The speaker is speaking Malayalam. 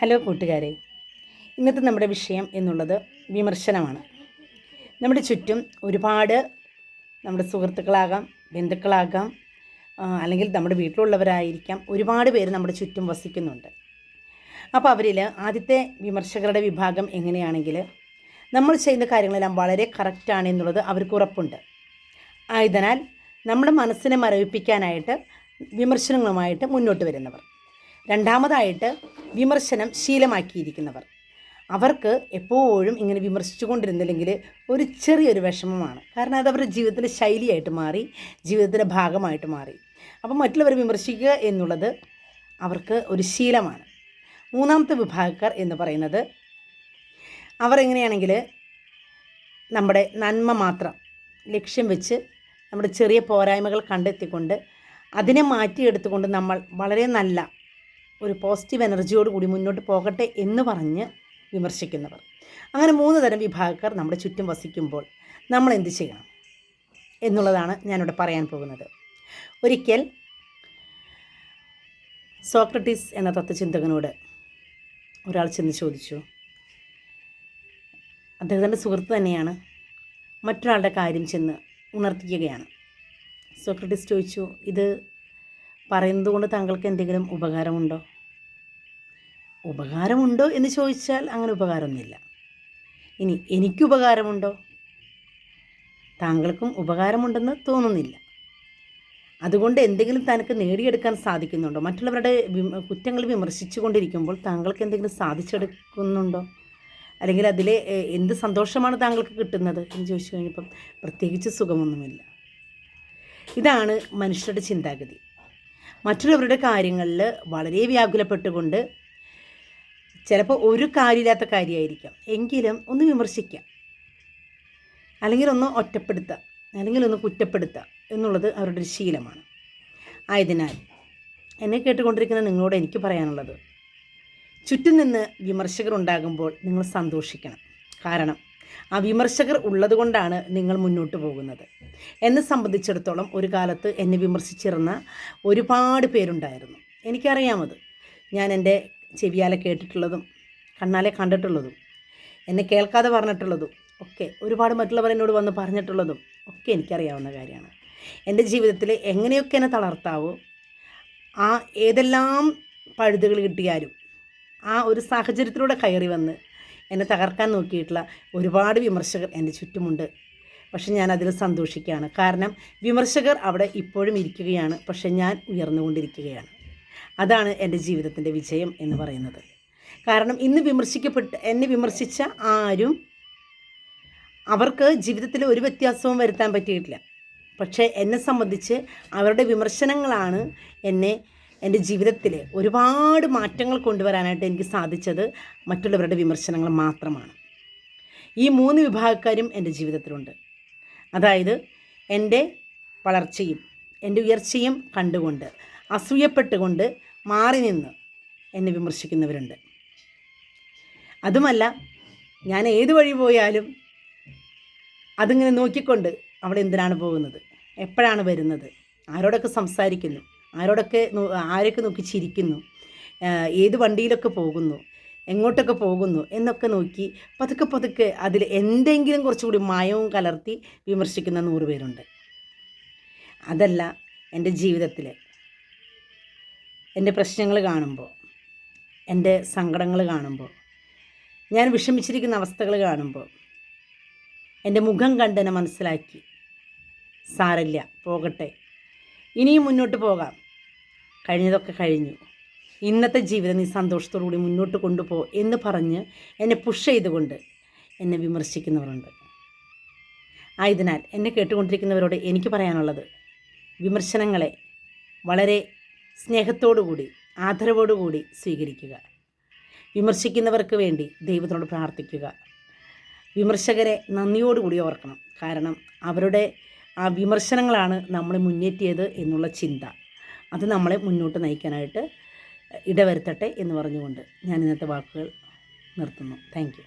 ഹലോ കൂട്ടുകാരെ. ഇന്നത്തെ നമ്മുടെ വിഷയം എന്നുള്ളത് വിമർശനമാണ്. നമ്മുടെ ചുറ്റും ഒരുപാട് നമ്മുടെ സുഹൃത്തുക്കളാകാം ബന്ധുക്കളാകാം അല്ലെങ്കിൽ നമ്മുടെ വീട്ടിലുള്ളവരായിരിക്കാം ഒരുപാട് പേര് നമ്മുടെ ചുറ്റും വസിക്കുന്നുണ്ട്. അപ്പോൾ അവരിൽ ആദ്യത്തെ വിമർശകരുടെ വിഭാഗം എങ്ങനെയാണെങ്കിൽ നമ്മൾ ചെയ്യുന്ന കാര്യങ്ങളെല്ലാം വളരെ കറക്റ്റാണ് എന്നുള്ളത് അവർക്ക് ഉറപ്പുണ്ട്. ആയതിനാൽ നമ്മുടെ മനസ്സിനെ മരവിപ്പിക്കാനായിട്ട് വിമർശനങ്ങളുമായിട്ട് മുന്നോട്ട് വരുന്നവർ. രണ്ടാമതായിട്ട് വിമർശനം ശീലമാക്കിയിരിക്കുന്നവർ. അവർക്ക് എപ്പോഴും ഇങ്ങനെ വിമർശിച്ചു കൊണ്ടിരുന്നില്ലെങ്കിൽ ഒരു ചെറിയൊരു വിഷമമാണ്. കാരണം അത് അവരുടെ ജീവിതത്തിലെ ശൈലിയായിട്ട് മാറി ജീവിതത്തിന്റെ ഭാഗമായിട്ട് മാറി. അപ്പം മറ്റുള്ളവർ വിമർശിക്കുക എന്നുള്ളത് അവർക്ക് ഒരു ശീലമാണ്. മൂന്നാമത്തെ വിഭാഗക്കാർ എന്ന് പറയുന്നത് അവർ എങ്ങനെയാണെങ്കിൽ നമ്മുടെ നന്മ മാത്രം ലക്ഷ്യം വെച്ച് നമ്മുടെ ചെറിയ പോരായ്മകൾ കണ്ടെത്തിക്കൊണ്ട് അതിനെ മാറ്റിയെടുത്തുകൊണ്ട് നമ്മൾ വളരെ നല്ല ഒരു പോസിറ്റീവ് എനർജിയോട് കൂടി മുന്നോട്ട് പോകട്ടെ എന്ന് പറഞ്ഞ് വിമർശിക്കുന്നവർ. അങ്ങനെ മൂന്ന് തരം വിഭാഗക്കാർ നമ്മുടെ ചുറ്റും വസിക്കുമ്പോൾ നമ്മൾ എന്ത് ചെയ്യണം എന്നുള്ളതാണ് ഞാനിവിടെ പറയാൻ പോകുന്നത്. ഒരിക്കൽ സോക്രട്ടീസ് എന്ന തത്വചിന്തകനോട് ഒരാൾ ചെന്ന് ചോദിച്ചു അദ്ദേഹത്തിന്റെ സുഹൃത്ത് തന്നെയാണ് മറ്റൊരാളുടെ കാര്യം ചെന്ന് ഉണർത്തിക്കുകയാണ്. സോക്രട്ടീസ് ചോദിച്ചു ഇത് പറയുന്നത് കൊണ്ട് താങ്കൾക്ക് എന്തെങ്കിലും ഉപകാരമുണ്ടോ? ഉപകാരമുണ്ടോ എന്ന് ചോദിച്ചാൽ അങ്ങനെ ഉപകാരമൊന്നുമില്ല. ഇനി എനിക്ക് ഉപകാരമുണ്ടോ? താങ്കൾക്കും ഉപകാരമുണ്ടെന്ന് തോന്നുന്നില്ല. അതുകൊണ്ട് എന്തെങ്കിലും തനിക്ക് നേടിയെടുക്കാൻ സാധിക്കുന്നുണ്ടോ? മറ്റുള്ളവരുടെ കുറ്റങ്ങൾ വിമർശിച്ചു കൊണ്ടിരിക്കുമ്പോൾ താങ്കൾക്ക് എന്തെങ്കിലും സാധിച്ചെടുക്കുന്നുണ്ടോ? അല്ലെങ്കിൽ അതിലെ എന്ത് സന്തോഷമാണ് താങ്കൾക്ക് കിട്ടുന്നത് എന്ന് ചോദിച്ചു കഴിഞ്ഞപ്പം പ്രത്യേകിച്ച് സുഖമൊന്നുമില്ല. ഇതാണ് മനുഷ്യരുടെ ചിന്താഗതി. മറ്റുള്ളവരുടെ കാര്യങ്ങളിൽ വളരെ വ്യാകുലപ്പെട്ടുകൊണ്ട് ചിലപ്പോൾ ഒരു കാര്യമില്ലാത്ത കാര്യമായിരിക്കാം. എങ്കിലും ഒന്ന് വിമർശിക്കാം അല്ലെങ്കിൽ ഒന്ന് ഒറ്റപ്പെടുത്താം അല്ലെങ്കിൽ ഒന്ന് കുറ്റപ്പെടുത്തുക എന്നുള്ളത് അവരുടെ ഒരു ശീലമാണ്. ആയതിനാൽ എന്നെ കേട്ടുകൊണ്ടിരിക്കുന്ന നിങ്ങളോട് എനിക്ക് പറയാനുള്ളത് ചുറ്റും നിന്ന് വിമർശകർ ഉണ്ടാകുമ്പോൾ നിങ്ങൾ സന്തോഷിക്കണം. കാരണം ആ വിമർശകർ ഉള്ളതുകൊണ്ടാണ് നിങ്ങൾ മുന്നോട്ട് പോകുന്നത്. എന്നെ സംബന്ധിച്ചിടത്തോളം ഒരു കാലത്ത് എന്നെ വിമർശിച്ചിരുന്ന ഒരുപാട് പേരുണ്ടായിരുന്നു. എനിക്കറിയാമത്. ഞാൻ എന്റെ ചെവിയാലെ കേട്ടിട്ടുള്ളതും കണ്ണാലെ കണ്ടിട്ടുള്ളതും എന്നെ കേൾക്കാതെ പറഞ്ഞിട്ടുള്ളതും ഒക്കെ ഒരുപാട് മറ്റുള്ളവർ എന്നോട് വന്ന് പറഞ്ഞിട്ടുള്ളതും ഒക്കെ എനിക്കറിയാവുന്ന കാര്യമാണ്. എന്റെ ജീവിതത്തിൽ എങ്ങനെയൊക്കെ എന്നെ തളർത്താവോ ആ ഏതെല്ലാം പഴുതുകൾ കിട്ടിയാലും ആ ഒരു സാഹചര്യത്തിലൂടെ കയറി വന്ന് എന്നെ തകർക്കാൻ നോക്കിയിട്ടുള്ള ഒരുപാട് വിമർശകർ എന്റെ ചുറ്റുമുണ്ട്. പക്ഷെ ഞാൻ അതിൽ സന്തോഷിക്കുകയാണ്. കാരണം വിമർശകർ അവിടെ ഇപ്പോഴും ഇരിക്കുകയാണ്. പക്ഷെ ഞാൻ ഉയർന്നുകൊണ്ടിരിക്കുകയാണ്. അതാണ് എന്റെ ജീവിതത്തിന്റെ വിജയം എന്ന് പറയുന്നത്. കാരണം ഇന്ന് വിമർശിക്കപ്പെട്ട് എന്നെ വിമർശിച്ച ആരും അവർക്ക് ജീവിതത്തിൽ ഒരു വ്യത്യാസവും വരുത്താൻ പറ്റിയിട്ടില്ല. പക്ഷേ എന്നെ സംബന്ധിച്ച് അവരുടെ വിമർശനങ്ങളാണ് എന്നെ എന്റെ ജീവിതത്തിൽ ഒരുപാട് മാറ്റങ്ങൾ കൊണ്ടുവരാനായിട്ട് എനിക്ക് സാധിച്ചത് മറ്റുള്ളവരുടെ വിമർശനങ്ങൾ മാത്രമാണ്. ഈ മൂന്ന് വിഭാഗക്കാരും എന്റെ ജീവിതത്തിലുണ്ട്. അതായത് എന്റെ വളർച്ചയും എന്റെ ഉയർച്ചയും കണ്ടുകൊണ്ട് അസൂയപ്പെട്ടുകൊണ്ട് മാറി നിന്ന് എന്നെ വിമർശിക്കുന്നവരുണ്ട്. അതുമല്ല ഞാൻ ഏത് വഴി പോയാലും അതിങ്ങനെ നോക്കിക്കൊണ്ട് അവിടെ എന്തിനാണ് പോകുന്നത്? എപ്പോഴാണ് വരുന്നത്? ആരോടൊക്കെ സംസാരിക്കുന്നു? ആരോടൊക്കെ ആരൊക്കെ നോക്കി ചിരിക്കുന്നു ഏത് വണ്ടിയിലൊക്കെ പോകുന്നു എങ്ങോട്ടൊക്കെ പോകുന്നു എന്നൊക്കെ നോക്കി പതുക്കെ പതുക്കെ അതിൽ എന്തെങ്കിലും കുറച്ചുകൂടി മായവും കലർത്തി വിമർശിക്കുന്ന നൂറ് പേരുണ്ട്. അതല്ല എന്റെ ജീവിതത്തിൽ എന്റെ പ്രശ്നങ്ങൾ കാണുമ്പോൾ എന്റെ സങ്കടങ്ങൾ കാണുമ്പോൾ ഞാൻ വിഷമിച്ചിരിക്കുന്ന അവസ്ഥകൾ കാണുമ്പോൾ എന്റെ മുഖം കണ്ടെന്നെ മനസ്സിലാക്കി സാരല്ല പോകട്ടെ ഇനിയും മുന്നോട്ട് പോകാം. കഴിഞ്ഞതൊക്കെ കഴിഞ്ഞു. ഇന്നത്തെ ജീവിതം നീ സന്തോഷത്തോടു കൂടി മുന്നോട്ട് കൊണ്ടുപോ എന്ന് പറഞ്ഞ് എന്നെ പുഷ് ചെയ്തുകൊണ്ട് എന്നെ വിമർശിക്കുന്നവരുണ്ട്. ആയതിനാൽ എന്നെ കേട്ടുകൊണ്ടിരിക്കുന്നവരോട് എനിക്ക് പറയാനുള്ളത് വിമർശനങ്ങളെ വളരെ സ്നേഹത്തോടുകൂടി ആദരവോടുകൂടി സ്വീകരിക്കുക. വിമർശിക്കുന്നവർക്ക് വേണ്ടി ദൈവത്തിനോട് പ്രാർത്ഥിക്കുക. വിമർശകരെ നന്ദിയോടുകൂടി ഓർക്കണം. കാരണം അവരുടെ ആ വിമർശനങ്ങളാണ് നമ്മളെ മുന്നേറ്റിയത് എന്നുള്ള ചിന്ത. അത് നമ്മളെ മുന്നോട്ട് നയിക്കാനായിട്ട് ഇടവരുത്തട്ടെ എന്ന് പറഞ്ഞുകൊണ്ട് ഞാൻ ഇന്നത്തെ വാക്കുകൾ നിർത്തുന്നു. താങ്ക്